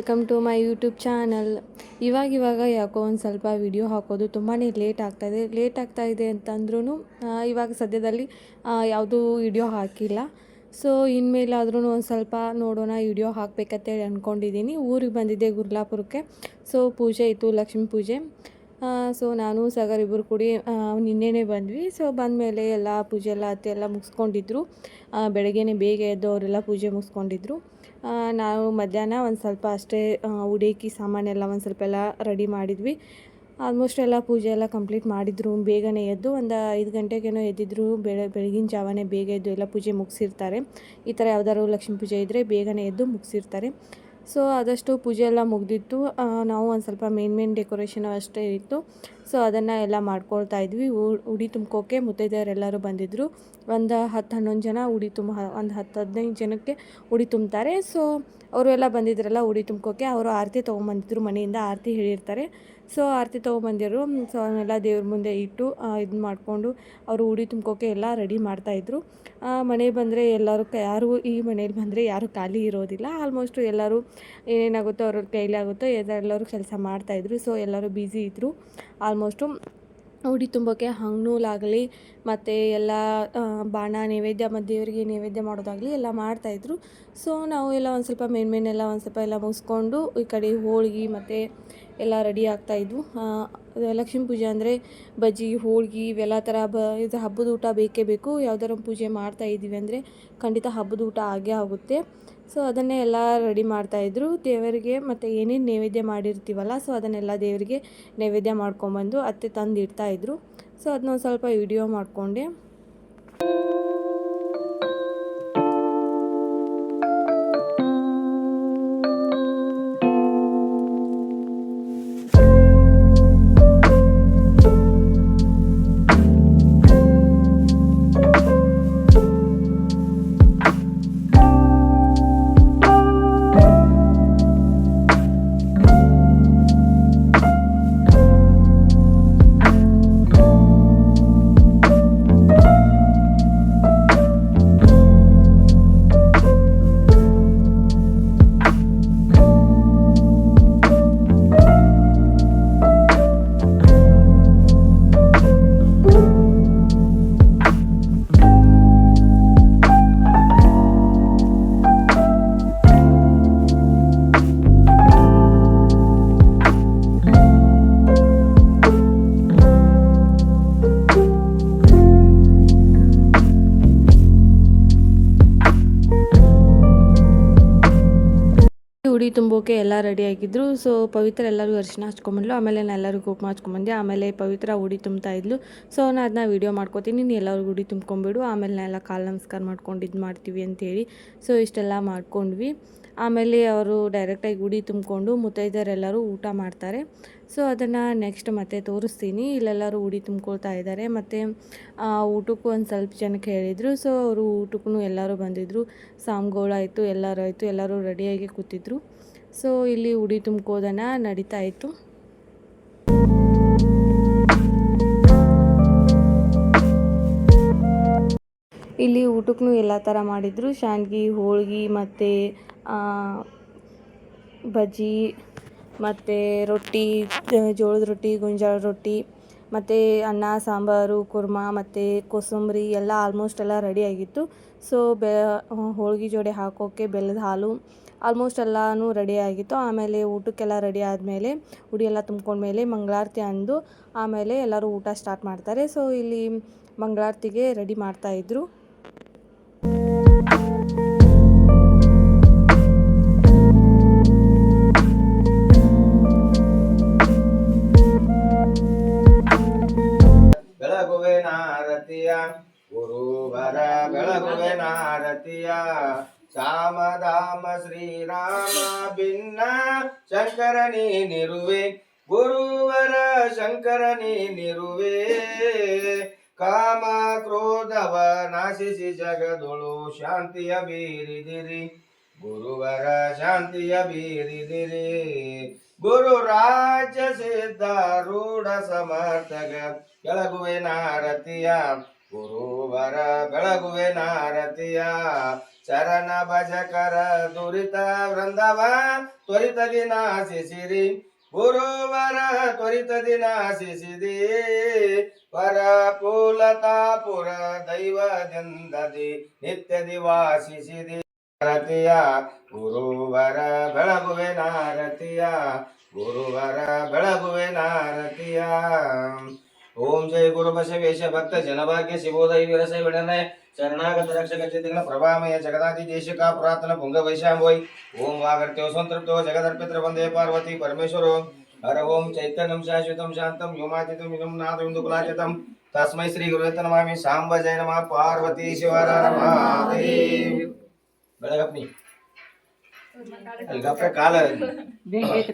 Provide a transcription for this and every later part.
Welcome to my YouTube channel. ಇವಾಗ ಇವಾಗ ಯಾಕೋ ಒಂದು ಸ್ವಲ್ಪ ವಿಡಿಯೋ ಹಾಕೋದು ತುಂಬಾ ಲೇಟ್ ಆಗ್ತಾಯಿದೆ ಲೇಟ್ ಆಗ್ತಾಯಿದೆ ಅಂತಂದ್ರೂ ಇವಾಗ ಸದ್ಯದಲ್ಲಿ ಯಾವುದೂ ವಿಡಿಯೋ ಹಾಕಿಲ್ಲ. ಸೊ ಇನ್ಮೇಲಾದ್ರೂ ಒಂದು ಸ್ವಲ್ಪ ನೋಡೋಣ ವಿಡಿಯೋ ಹಾಕಬೇಕಂತೇಳಿ ಅಂದ್ಕೊಂಡಿದ್ದೀನಿ ಊರಿಗೆ ಬಂದಿದ್ದೆ ಗುರ್ಲಾಪುರಕ್ಕೆ. ಸೊ ಪೂಜೆ ಇತ್ತು, ಲಕ್ಷ್ಮೀ ಪೂಜೆ. ಸೊ ನಾನು ಸಾಗರ್ ಇಬ್ಬರು ಕೂಡಿ ನಿನ್ನೆನೇ ಬಂದ್ವಿ. ಸೊ ಬಂದಮೇಲೆ ಎಲ್ಲ ಪೂಜೆ ಎಲ್ಲ ಅತ್ತೆ ಎಲ್ಲ ಮುಗಿಸ್ಕೊಂಡಿದ್ರು. ಬೆಳಗ್ಗೆನೇ ಬೇಗ ಎದ್ದು ಅವರೆಲ್ಲ ಪೂಜೆ ಮುಗಿಸ್ಕೊಂಡಿದ್ರು. ನಾವು ಮಧ್ಯಾಹ್ನ ಒಂದು ಸ್ವಲ್ಪ ಅಷ್ಟೇ ಉಡೇಕಿ ಸಾಮಾನೆಲ್ಲ ಒಂದು ಸ್ವಲ್ಪ ಎಲ್ಲ ರೆಡಿ ಮಾಡಿದ್ವಿ. ಆಲ್ಮೋಸ್ಟ್ ಎಲ್ಲ ಪೂಜೆ ಎಲ್ಲ ಕಂಪ್ಲೀಟ್ ಮಾಡಿದ್ರು. ಬೇಗನೆ ಎದ್ದು ಒಂದು ಐದು ಗಂಟೆಗೇನೋ ಎದ್ದಿದ್ರು. ಬೆಳೆ, ಬೆಳಗಿನ ಜಾವನೇ ಬೇಗ ಎದ್ದು ಎಲ್ಲ ಪೂಜೆ ಮುಗಿಸಿರ್ತಾರೆ. ಈ ಥರ ಯಾವ್ದಾದ್ರು ಲಕ್ಷ್ಮೀ ಪೂಜೆ ಇದ್ದರೆ ಬೇಗನೆ ಎದ್ದು ಮುಗಿಸಿರ್ತಾರೆ. ಸೊ ಆದಷ್ಟು ಪೂಜೆ ಎಲ್ಲ ಮುಗ್ದಿತ್ತು. ನಾವು ಒಂದು ಸ್ವಲ್ಪ ಮೇನ್ ಮೇನ್ ಡೆಕೋರೇಷನ್ ಅಷ್ಟೇ ಇತ್ತು. ಸೊ ಅದನ್ನು ಎಲ್ಲ ಮಾಡ್ಕೊಳ್ತಾ ಇದ್ವಿ. ಉಡಿ ತುಂಬ್ಕೋಕ್ಕೆ ಮುತ್ತೈದೆಯವರೆಲ್ಲರೂ ಬಂದಿದ್ದರು ಒಂದು ಹತ್ತು ಹನ್ನೊಂದು ಜನ ಉಡಿ ತುಂಬ, ಒಂದು ಹತ್ತು ಹದಿನೈದು ಜನಕ್ಕೆ ಉಡಿ ತುಂಬ್ತಾರೆ. ಸೊ ಅವರು ಎಲ್ಲ ಬಂದಿದ್ರಲ್ಲ ಉಡಿ ತುಂಬ್ಕೋಕ್ಕೆ ಅವರು ಆರತಿ ತೊಗೊಂಬಂದಿದ್ರು, ಮನೆಯಿಂದ ಆರತಿ ಹೇಳಿರ್ತಾರೆ. ಸೊ ಆರತಿ ತೊಗೊಂಬಂದಿರು. ಸೊ ಅವನ್ನೆಲ್ಲ ದೇವ್ರ ಮುಂದೆ ಇಟ್ಟು ಇದು ಮಾಡಿಕೊಂಡು ಅವರು ಉಡಿ ತುಂಬ್ಕೋಕೆ ಎಲ್ಲ ರೆಡಿ ಮಾಡ್ತಾಯಿದ್ರು ಮನೆಗೆ ಬಂದರೆ ಎಲ್ಲರೂ ಯಾರು ಈ ಮನೇಲಿ ಬಂದರೆ ಯಾರು ಖಾಲಿ ಇರೋದಿಲ್ಲ. ಆಲ್ಮೋಸ್ಟ್ ಎಲ್ಲರೂ ಏನೇನಾಗುತ್ತೋ ಅವ್ರ ಕೈಲಿ ಆಗುತ್ತೋ ಎಲ್ಲರೂ ಕೆಲಸ ಮಾಡ್ತಾಯಿದ್ರು ಸೊ ಎಲ್ಲರೂ ಬ್ಯುಸಿ ಇದ್ದರು ಆಲ್ಮೋಸ್ಟು ಉಡಿ ತುಂಬೋಕ್ಕೆ ಹಣ್ಣುಲಾಗಲಿ ಮತ್ತು ಎಲ್ಲ ಬಾಣ ನೈವೇದ್ಯ ಮತ್ತು ದೇವರಿಗೆ ನೈವೇದ್ಯ ಮಾಡೋದಾಗಲಿ ಎಲ್ಲ ಮಾಡ್ತಾಯಿದ್ರು. ಸೊ ನಾವು ಎಲ್ಲ ಒಂದು ಸ್ವಲ್ಪ ಮೇನ್ ಮೇನ್ ಎಲ್ಲ ಒಂದು ಸ್ವಲ್ಪ ಎಲ್ಲ ಮುಗಿಸ್ಕೊಂಡು ಈ ಕಡೆ ಹೋಳಿಗೆ ಮತ್ತು ಎಲ್ಲ ರೆಡಿ ಆಗ್ತಾಯಿದ್ವು. ಲಕ್ಷ್ಮೀ ಪೂಜೆ ಅಂದರೆ ಬಜ್ಜಿ, ಹೋಳಿಗೆ ಇವೆಲ್ಲ ಥರ ಬ, ಇದು ಹಬ್ಬದ ಊಟ ಬೇಕೇ ಬೇಕು. ಯಾವ್ದಾರ ಪೂಜೆ ಮಾಡ್ತಾ ಇದ್ದೀವಿ ಅಂದರೆ ಖಂಡಿತ ಹಬ್ಬದ ಊಟ ಆಗೇ ಆಗುತ್ತೆ. ಸೊ ಅದನ್ನೇ ಎಲ್ಲ ರೆಡಿ ಮಾಡ್ತಾಯಿದ್ರು ದೇವರಿಗೆ ಮತ್ತು ಏನೇನು ನೈವೇದ್ಯ ಮಾಡಿರ್ತೀವಲ್ಲ, ಸೊ ಅದನ್ನೆಲ್ಲ ದೇವರಿಗೆ ನೈವೇದ್ಯ ಮಾಡ್ಕೊಂಬಂದು ಅತ್ತೆ ತಂದು ಇಡ್ತಾಯಿದ್ರು ಸೊ ಅದನ್ನ ಸ್ವಲ್ಪ ವಿಡಿಯೋ ಮಾಡಿಕೊಂಡೆ. ತುಂಬೋಕೆ ಎಲ್ಲ ರೆಡಿ ಆಗಿದ್ರು. ಸೊ ಪವಿತ್ರ ಎಲ್ಲರಿಗೂ ಅರಿಶಿನ ಹಚ್ಕೊಂಬಂದ್ಲು ಆಮೇಲೆ ನಾನು ಎಲ್ಲರಿಗೂ ಕುಕ್ಮ ಹಚ್ಕೊಂಬಂದೆ ಆಮೇಲೆ ಪವಿತ್ರ ಉಡಿ ತುಂಬ್ತಾ ಇದ್ಲು. ಸೊ ನಾನು ಅದನ್ನ ವೀಡಿಯೋ ಮಾಡ್ಕೋತೀನಿ. ನೀನು ಎಲ್ಲರಿಗೂ ಉಡಿ ತುಂಬ್ಕೊಂಬಿಡು ಆಮೇಲೆ ನಾನು ಎಲ್ಲ ಕಾಲು ನಮಸ್ಕಾರ ಮಾಡ್ಕೊಂಡು ಇದು ಮಾಡ್ತೀವಿ ಅಂತೇಳಿ. ಸೊ ಇಷ್ಟೆಲ್ಲ ಮಾಡ್ಕೊಂಡ್ವಿ. ಆಮೇಲೆ ಅವರು ಡೈರೆಕ್ಟಾಗಿ ಉಡಿ ತುಂಬಿಕೊಂಡು ಮುತ್ತೈದರೆಲ್ಲರೂ ಊಟ ಮಾಡ್ತಾರೆ. ಸೊ ಅದನ್ನು ನೆಕ್ಸ್ಟ್ ಮತ್ತೆ ತೋರಿಸ್ತೀನಿ. ಇಲ್ಲೆಲ್ಲರೂ ಉಡಿ ತುಂಬ್ಕೊಳ್ತಾ ಇದ್ದಾರೆ. ಮತ್ತು ಊಟಕ್ಕೂ ಒಂದು ಸ್ವಲ್ಪ ಜನಕ್ಕೆ ಹೇಳಿದರು. ಸೊ ಅವರು ಊಟಕ್ಕೂ ಎಲ್ಲರೂ ಬಂದಿದ್ದರು ಸಾಮ್ಗಳಾಯಿತು ಎಲ್ಲರೂ ಆಯಿತು ಎಲ್ಲರೂ ರೆಡಿಯಾಗಿ ಕೂತಿದ್ರು. ಸೊ ಇಲ್ಲಿ ಉಡಿ ತುಂಬ್ಕೋದನ ನಡೀತಾ ಇತ್ತು. ಇಲ್ಲಿ ಊಟಕ್ಕೂ ಎಲ್ಲ ಥರ ಮಾಡಿದರು. ಶಾಂಡ್ಗಿ ಹೋಳ್ಗೆ ಮತ್ತು ಬಜ್ಜಿ ಮತ್ತು ರೊಟ್ಟಿ ಜೋಳದ ರೊಟ್ಟಿ, ಗೊಂಜಾಳ ರೊಟ್ಟಿ ಮತ್ತು ಅನ್ನ, ಸಾಂಬಾರು, ಕುರ್ಮಾ ಮತ್ತು ಕೋಸಂಬರಿ ಎಲ್ಲ ಆಲ್ಮೋಸ್ಟ್ ಎಲ್ಲ ರೆಡಿ ಆಗಿತ್ತು. ಸೊ ಬೆ, ಹೋಳ್ಗೆ ಜೋಡಿ ಹಾಕೋಕ್ಕೆ ಬೆಲ್ಲದ ಹಾಲು ಆಲ್ಮೋಸ್ಟ್ ಎಲ್ಲನೂ ರೆಡಿ ಆಗಿತ್ತು. ಆಮೇಲೆ ಊಟಕ್ಕೆಲ್ಲ ರೆಡಿ ಆದಮೇಲೆ ಉಡಿ ಎಲ್ಲ ತುಂಬ್ಕೊಂಡ್ಮೇಲೆ ಮಂಗಳಾರತಿ ಅಂದು ಆಮೇಲೆ ಎಲ್ಲರೂ ಊಟ ಸ್ಟಾರ್ಟ್ ಮಾಡ್ತಾರೆ. ಸೊ ಇಲ್ಲಿ ಮಂಗಳಾರತಿಗೆ ರೆಡಿ ಮಾಡ್ತಾಯಿದ್ರು ಶಂಕರ ನಿರುವೆ, ಗುರುವರ ಶಂಕರನೇ ನಿರುವೆ. ಕಾಮ ಕ್ರೋಧವ ನಾಶಿಸಿ ಜಗದೊಳು ಶಾಂತಿಯ ಬೀರಿದಿರಿ. ಗುರುವರ ಶಾಂತಿಯ ಬೀರಿದಿರಿ. ಗುರು ರಾಜ ಸಿದ್ಧ ರೂಢ ಸಮರ್ಥಗ ಕೆಳಗುವೆ ನಾರತಿಯ ಗುರುವರ ಬೆಳಗುವೆ ನಾರತಿಯ ಚರಣ ಭಜಕರ ದುರಿತ ವೃಂದವ ತ್ವರಿತದಿ ನಾಶಿಸಿರಿ ಗುರುವರ ತ್ವರಿತದಿ ನಾಶಿಸಿದಿ ಪರ ಪೂಲತಾಪುರ ದೈವದಿಂದದಿ ನಿತ್ಯದಿ ವಾಸಿಸಿದಿ ರತಿಯ ಗುರುವರ ಬೆಳಗುವೆ ನಾರತಿಯ ಗುರುವರ ಬೆಳಗುವೆ ನಾರತಿಯ ಓಂ ಜೈ ಗುರು ಬಸವೇಶ ಭಕ್ತ ಜನಭಾಗ್ಯ ಶಿವೋದಯ ವಿರಸ ವಿಡನೆ ಶರಣಾಗತ ರಕ್ಷಕ ಚೇತನ ಪ್ರಭಾಮಯ ಜಗದಾದಿ ದೇಶಿಕ ಪುರಾತನ ಪುಂಗ ವೈಶಾಂಬೋಯ್ ಓಂ ವಾಗರ್ತ್ಯೋ ಸಂತೃಪ್ತೋ ಜಗದರ್ಪಿತ್ರ ವಂದೇ ಪಾರ್ವತಿ ಪರಮೇಶ್ವರೋ ಹರ ಓಂ ಚೈತನ್ಯಂ ಶಾಶ್ವತಂ ಶಾಂತಂ ವ್ಯೋಮಾತೀತಂ ಇದಂ ನಾದವಿಂದು ಕುಲಾಚಿತಂ ತಸ್ಮೈ ಶ್ರೀ ಗುರುತ ನಮಾಮಿ ಸಾಂಬ ಜಯ ನಮಃ ಪಾರ್ವತಿ ಶಿವರ ಮಹಾದೇವ್ ಬೆಳಗಪ್ಪನಿ ಅಲ್ಲಿ ಗಪ್ಪ ಕಾಲ ಬೆಂಕಿ ಐತಿ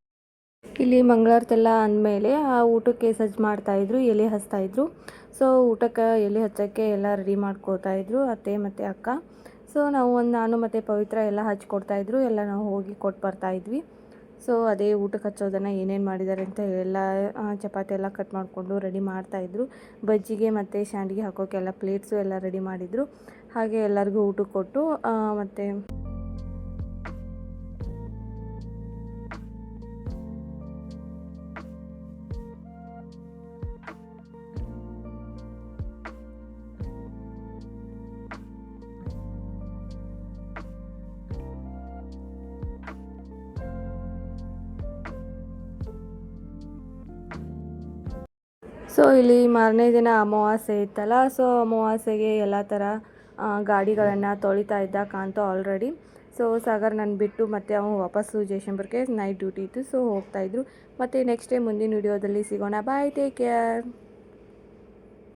ಇಲ್ಲಿ ಮಂಗಳಾರತೆಲ್ಲ ಅಂದಮೇಲೆ ಆ ಊಟಕ್ಕೆ ಸಜ್ಜು ಮಾಡ್ತಾಯಿದ್ರು ಎಲೆ ಹಚ್ತಾಯಿದ್ರು ಸೊ ಊಟಕ್ಕೆ ಎಲೆ ಹಚ್ಚೋಕ್ಕೆ ಎಲ್ಲ ರೆಡಿ ಮಾಡ್ಕೋತಾಯಿದ್ರು ಅತ್ತೆ ಮತ್ತು ಅಕ್ಕ. ಸೊ ನಾವು ಒಂದು ನಾನು ಮತ್ತು ಪವಿತ್ರ ಎಲ್ಲ ಹಚ್ಕೊಡ್ತಾಯಿದ್ರು ಎಲ್ಲ ನಾವು ಹೋಗಿ ಕೊಟ್ಟು ಬರ್ತಾಯಿದ್ವಿ ಸೊ ಅದೇ ಊಟಕ್ಕೆ ಹಚ್ಚೋದನ್ನು ಏನೇನು ಮಾಡಿದ್ದಾರೆ ಅಂತ ಎಲ್ಲ ಚಪಾತಿ ಎಲ್ಲ ಕಟ್ ಮಾಡಿಕೊಂಡು ರೆಡಿ ಮಾಡ್ತಾಯಿದ್ರು ಬಜ್ಜಿಗೆ ಮತ್ತು ಶಾಂಡಿಗೆ ಹಾಕೋಕ್ಕೆಲ್ಲ ಪ್ಲೇಟ್ಸು ಎಲ್ಲ ರೆಡಿ ಮಾಡಿದರು. ಹಾಗೆ ಎಲ್ಲರಿಗೂ ಊಟಕ್ಕೆ ಕೊಟ್ಟು ಮತ್ತು ಸೊ ಇಲ್ಲಿ ಮಾರನೇ ದಿನ ಅಮಾವಾಸ್ಯೆ ಇತ್ತಲ್ಲ, ಸೊ ಅಮಾವಾಸ್ಯೆಗೆ ಎಲ್ಲ ಥರ ಗಾಡಿಗಳನ್ನು ತೊಳಿತಾ ಇದ್ದ ಕಾಣ್ತಾ ಆಲ್ರೆಡಿ ಸೊ ಸಾಗರ್ ನಾನು ಬಿಟ್ಟು ಮತ್ತೆ ಅವನು ವಾಪಸ್ಸು ಜೈಶಂಬರ್ಗೆ ನೈಟ್ ಡ್ಯೂಟಿ ಇತ್ತು, ಸೊ ಹೋಗ್ತಾಯಿದ್ರು ಮತ್ತು ನೆಕ್ಸ್ಟ್ ಡೇ ಮುಂದಿನ ವಿಡಿಯೋದಲ್ಲಿ ಸಿಗೋಣ. Bye take care